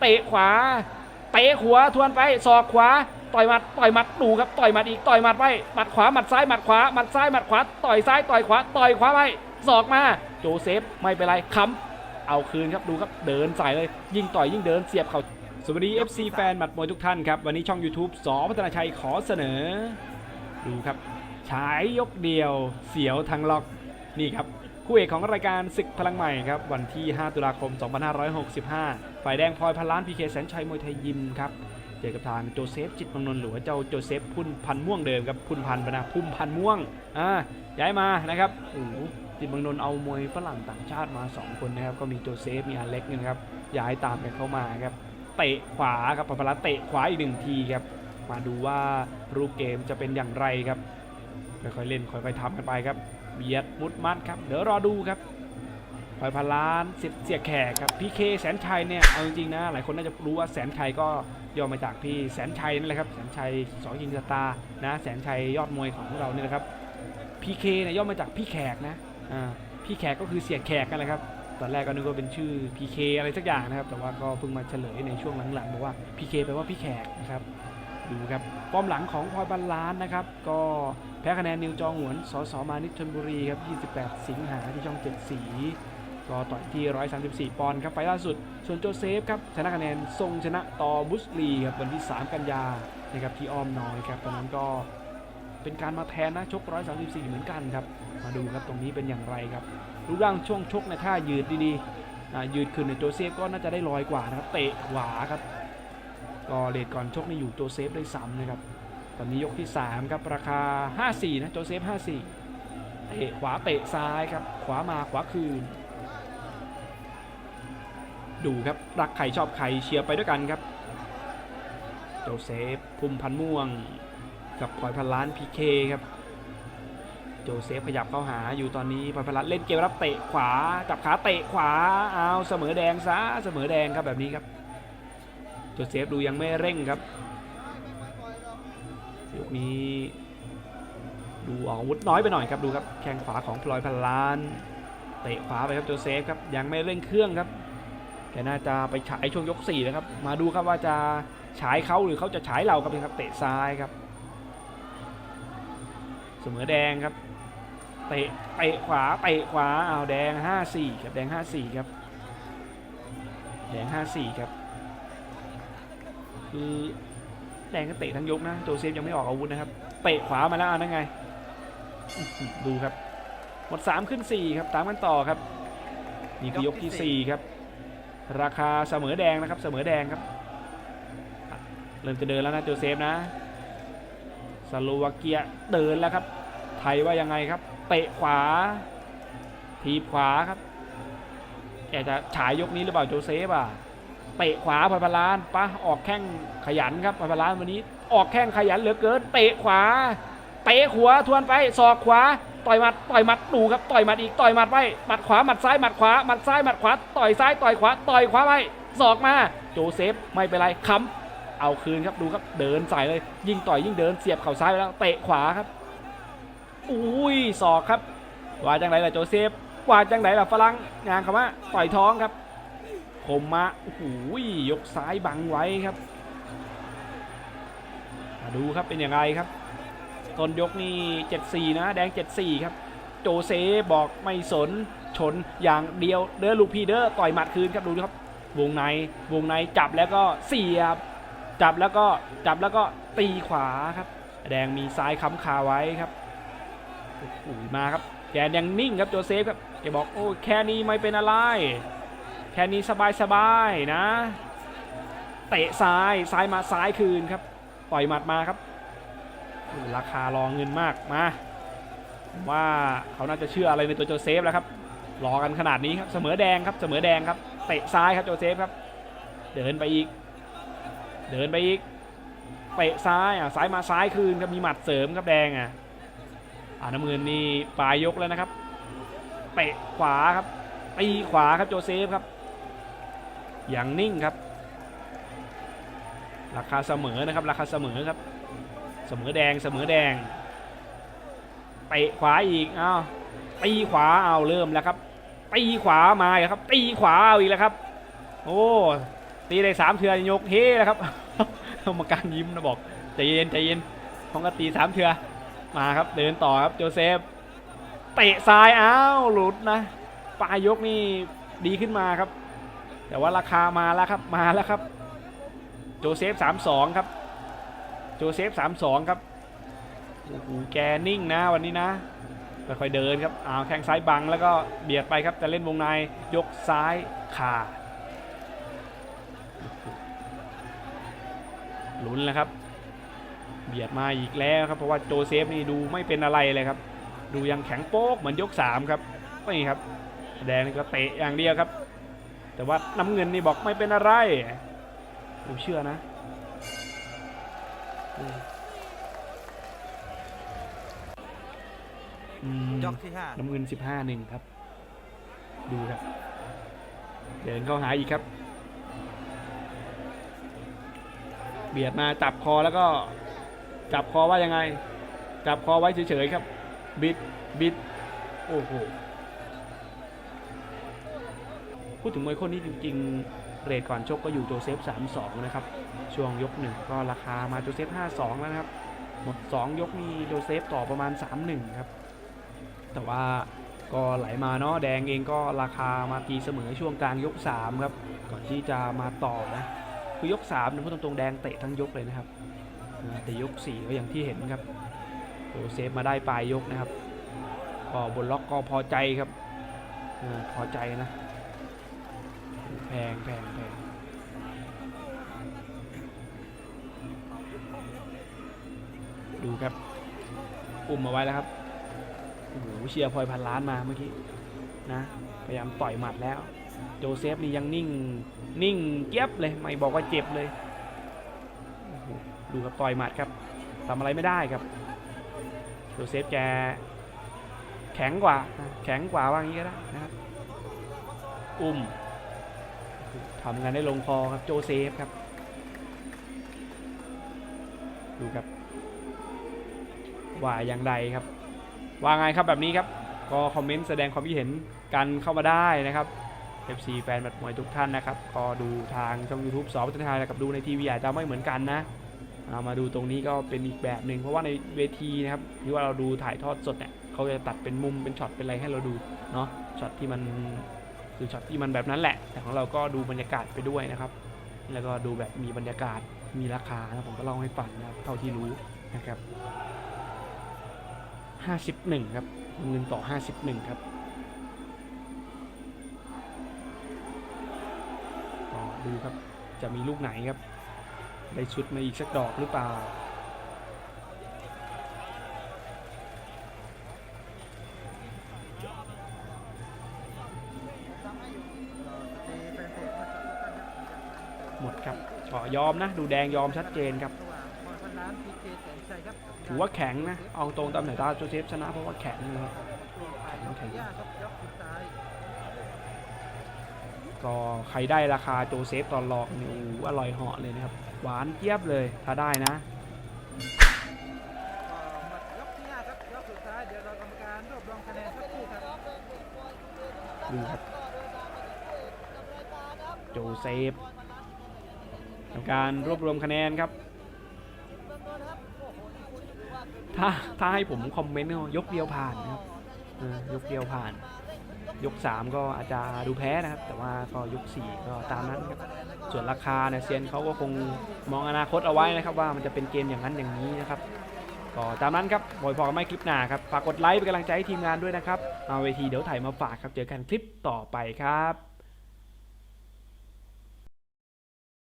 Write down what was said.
เตะขวา เตะหัวทวนไปศอกขวา ต่อยหมัด ต่อยหมัดดูครับ ต่อยหมัดอีก ต่อยหมัดไป หมัดขวา หมัดซ้าย หมัดขวา หมัดซ้าย หมัดขวา ต่อยซ้าย ต่อยขวา ต่อยขวาไปศอกมา โจเซฟ ไม่เป็นไรค้ำเอาคืนครับ ดูครับ เดินใส่เลย ยิ่งต่อยยิ่งเดิน เสียบเขาสวัสดี FC แฟนหมัดมวยทุกท่านครับ วันนี้ช่อง YouTube สอพัฒนาชัยขอเสนอ ดูครับ ฉายยกเดียว เสียวทางล็อก นี่ครับ คู่เอกของรายการศึกพลังใหม่ครับวันที่ 5 ตุลาคม 2565 ฝ่ายแดงพลอยพันล้านพีเคแสนชัยมวยไทยยิมครับเจอกับทางโจเซฟจิตรเมังนนท์หรือว่าเจ้าโจเซฟพุ่นพันม่วงเดิมครับพุ่นพันปะนะพุ่มพันม่วงอ่าย้ายมานะครับโอ้โหจิตรเมังนนท์เอามวยฝรั่งต่างชาติมา 2 คนนะครับก็มีโจเซฟมีอาเล็กนี่นะครับย้ายตามกันเข้ามาครับเตะขวาครับพันล้านเตะขวาอีกหนึ่งทีครับมาดูว่ารูปเกมจะเป็นอย่างไรครับ ค่อยๆเล่นค่อยๆทำกันไปครับเบียดมุดมัดครับเดี๋ยวรอดูครับพลอยพล้านเสียเสียแขกครับพีเคแสนชัยเนี่ยเอาจริงๆนะหลายคนน่าจะรู้ว่าแสนชัยก็ย่อมาจากพี่แสนชัยนั่นแหละครับแสนชัยสองยิงสตาร์นะแสนชัยยอดมวยของเราเนี่ยนะครับพีเคเนี่ยย่อมาจากพี่แขกนะอ่าพี่แขกก็คือเสียแขกกันแหละครับตอนแรกก็นึกว่าเป็นชื่อ PK อะไรสักอย่างนะครับ แต่ว่าก็เพิ่งมาเฉลยในช่วงหลังๆบอกว่า PK แปลว่าพี่แขกนะครับ ดูครับฟอร์มหลังของพลอยบัลลานนะครับ ก็แพ้คะแนนนิวจองหวนสสมานิชชนบุรีครับ 28 สิงหาที่ช่อง7สีก็ต่อยที่ 134 ปอนด์ครับไฟล์ล่าสุด ส่วนโจเซฟครับชนะคะแนนทรงชนะต่อบุสลีครับวันที่ 3 กันยานะครับที่อ้อมน้อยครับตอนนั้นก็เป็นการมาแทนนะชก 134 เหมือนกันครับ มาดูครับตรงนี้เป็นอย่างไรครับรูปร่างช่วงชกในท่ายืดดีๆยืดขึ้นในโจเซฟก็น่าจะได้ลอยกว่านะครับเตะขวาครับ ก็เลทก่อนชกนี่อยู่โจเซฟได้ซ้ำนะครับ ตอนนี้ยกที่ 3 ครับ ราคา 54 นะโจเซฟ 54เตะขวาเตะซ้ายครับ ขวามาขวาคืน ดูครับ รักใครชอบใครเชียร์ไปด้วยกันครับ โจเซฟภูมิพันม่วง กับพลอยพันล้านพีเคครับ โจเซฟขยับเข้าหาอยู่ตอนนี้พลอยพันล้านเล่นเกมรับเตะขวาจับขาเตะขวาเอาเสมอแดงซะเสมอแดงครับแบบนี้ครับ โจเซฟดูยังไม่เร่งครับยกนี้ ดูออกอาวุธน้อยไปหน่อยครับดูครับแข้งขวาของพลอยพันล้าน เตะขวาไปครับโจเซฟครับยังไม่เร่งเครื่องครับแกน่าจะไปฉายช่วงยก4นะครับ มาดูครับว่าจะฉายเขาหรือเขาจะฉายเราครับนี่ครับเตะซ้ายครับ เสมอแดงครับเตะเตะขวาเตะขวาเอาแดง 5-4 ครับแดง 5-4 ครับ แดง 5-4 ครับ คือแดงก็เตะทั้งยกนะโจเซฟยังไม่ออกอาวุธนะครับเตะขวามาแล้วอะนั่นไง ดูครับ หมด 3 ขึ้น 4 ครับ ตามกันต่อครับ นี่คือยกทีสี่ 4 ครับ ราคาเสมอแดงนะครับ เสมอแดงครับ เริ่มจะเดินแล้วนะโจเซฟนะสโลวาเกียเดินแล้วครับ ไทยว่ายังไงครับ เตะขวา ทีบขวาครับแกจะฉายยกนี้หรือเปล่าโจเซฟอะ เตะขวาพันพลานปะออกแข้งขยันครับพันพลานวันนี้ ออกแข้งขยันเหลือเกิน เตะขวา เตะหัวทวนไปศอกขวา ต่อยหมัดต่อยหมัดดูครับต่อยหมัดอีกต่อยหมัดไปหมัดขวาหมัดซ้ายหมัดขวาหมัดซ้ายหมัดขวาต่อยซ้ายต่อยขวาต่อยขวาไปศอกมาโจเซฟไม่เป็นไรค้ำเอาคืนครับดูครับเดินใส่เลย ยิ่งต่อยยิ่งเดินเสียบเข่าซ้ายไปแล้วเตะขวาครับอุ้ยศอกครับว่าจังไรล่ะโจเซฟว่าจังไรล่ะฝรั่งงานคำว่าต่อยท้องครับ คมมาโอ้โหยกซ้ายบังไว้ครับมาดูครับเป็นยังไงครับต้นยกนี่74 นะ แดง 74 ครับ โจเซบอกไม่สนชนอย่างเดียวเด้อลูกพีเด้อต่อยหมัดคืนครับดูดิครับ วงในวงในจับแล้วก็เสียบ จับแล้วก็จับแล้วก็ตีขวาครับ แดงมีซ้ายค้ำคาไว้ครับโอ้โหมาครับแกนยังนิ่งครับโจเซฟครับแกบอกโอ้แค่นี้ไม่เป็นอะไร แค่นี้สบายสบายๆนะ เตะซ้ายซ้ายมาซ้ายคืนครับปล่อยหมัดมาครับ ราคารองเงินมากมาว่าเขาน่าจะเชื่ออะไรในตัวโจเซฟแล้วครับรอกันขนาดนี้ครับเสมอแดงครับเสมอแดงครับเตะซ้ายครับโจเซฟครับ เดินไปอีก เดินไปอีกเตะซ้ายอะซ้ายมาซ้ายคืนครับมีหมัดเสริมครับแดงอะอ่าน้ำเงินนี่ปลายยกแล้วนะครับเตะขวาครับตีขวาครับโจเซฟครับ อย่างนิ่งครับ ราคาเสมอนะครับ ราคาเสมอครับ เสมอแดงเสมอแดงเตะขวาอีกอ้าวตีขวาเอาเริ่มแล้วครับตีขวามาครับตีขวาเอาอีกแล้วครับ โอ้ตีได้สามเทือยกเฮ้แล้วครับกรรมการยิ้มนะบอกใจเย็นใจเย็นของก็ตีสามเทือมาครับเดินต่อครับโจเซฟเตะซ้ายอ้าวหลุดนะปลายยกนี่ดีขึ้นมาครับ แต่ว่าราคามาแล้วครับมาแล้วครับ โจเซฟ 3-2 ครับ โจเซฟ 3-2 ครับโอ้โหแกนิ่งนะวันนี้นะค่อยๆเดินครับอ้าวแข้งซ้ายบังแล้วก็เบียดไปครับจะเล่นวงในยกซ้ายขาลุ้นแล้วครับ เบียดมาอีกแล้วครับ เพราะว่าโจเซฟนี่ดูไม่เป็นอะไรเลยครับ ดูยังแข็งโป๊กเหมือนยก3ครับนี่ครับแดงนี่ก็เตะอย่างเดียวครับ แต่ว่าน้ำเงินนี่บอกไม่เป็นอะไร ผมเชื่อนะอืมอืมยกที่ห้าน้ำเงิน 15หนึ่งครับ ดูครับ เดินเข้าหาอีกครับ เบียดมาจับคอแล้วก็ จับคอว่ายังไง จับคอไว้เฉยๆครับ บิด บิด โอ้โห พูดถึงมวยคนนี้จริง ๆ เรทก่อนชกก็อยู่โจเซฟ 3-2 นะครับ ช่วงยกหนึ่งก็ราคามาโจเซฟ 5-2 แล้วนะครับ หมด 2 ยกนี่โจเซฟต่อประมาณ 3-1 ครับ แต่ว่าก็ไหลมาเนาะแดงเองก็ราคามาตีเสมอช่วงกลางยก 3 ครับ ก่อนที่จะมาต่อนะ คือยก3เนี่ยพูดตรงๆแดงเตะทั้งยกเลยนะครับ แต่ยก 4 ก็อย่างที่เห็นครับโจเซฟมาได้ปลายยกนะครับก็บนล็อกก็พอใจครับพอใจนะ งแพงแพงดูครับ อุ้มมาไว้แล้วครับโอ้โหเชียร์พลอยพันล้านมาเมื่อกี้นะ พยายามต่อยหมัดแล้ว โจเซฟนี่ยังนิ่ง นิ่งเกียบเลย ไม่บอกว่าเจ็บเลย ดูครับต่อยหมัดครับทำอะไรไม่ได้ครับ โจเซฟแกแข็งกว่า แข็งกว่าว่างี้ก็ได้นะครับ อุ้ม ทำงานได้ลงคอครับโจเซฟครับ ดูครับ ว่าอย่างใดครับ ว่าไงครับแบบนี้ครับ ก็คอมเมนต์แสดงความคิดเห็นกันเข้ามาได้นะครับ FC แฟนบัดมวยทุกท่านนะครับ ก็ดูทางช่อง YouTube สอบวัฒนธรรมกับดูในทีวีอาจจะไม่เหมือนกันนะามาดูตรงนี้ก็เป็นอีกแบบหนึ่งเพราะว่าในเวทีนะครับที่ว่าเราดูถ่ายทอดสดเนี่ยเขาจะตัดเป็นมุมเป็นช็อตเป็นอะไรให้เราดูเนาะช็อตที่มัน คือช็อตที่มันแบบนั้นแหละ แต่ของเราก็ดูบรรยากาศไปด้วยนะครับ แล้วก็ดูแบบมีบรรยากาศมีราคานะผมก็เล่าให้ฟังนะครับเท่าที่รู้นะครับ51 ครับเงินต่อ 51 ครับดูครับจะมีลูกไหนครับ ได้ชุดมาอีกสักดอกหรือเปล่า ครับก็ยอมนะ ดูแดงยอมชัดเจนครับ ถือว่าแข็งนะ เอาตรงตามไหนตาโจเซฟชนะเพราะว่าแข็งนะครับแข็งก็ใครได้ราคาโจเซฟตอนลอกนี่โอ้อร่อยเหาะเลยนะครับ หวานเจี๊ยบเลยถ้าได้นะดูครับโจเซฟ ทำการรวบรวมคะแนนครับ ถ้าถ้าให้ผมคอมเมนต์ยกเดียวผ่านนะครับยกเดียวผ่าน ยก 3 ก็อาจจะดูแพ้นะครับ แต่ว่าก็ยก 4 ก็ตามนั้นครับ ส่วนราคาเนี่ยเซียนเขาก็คงมองอนาคตเอาไว้นะครับ ว่ามันจะเป็นเกมอย่างนั้นอย่างนี้นะครับก็ตามนั้นครับบอยพอกันไม่คลิปหน้าครับ ฝากกดไลค์เป็นกำลังใจให้ทีมงานด้วยนะครับ เอาเวทีเดี๋ยวถ่ายมาฝากครับ เจอกันคลิปต่อไปครับ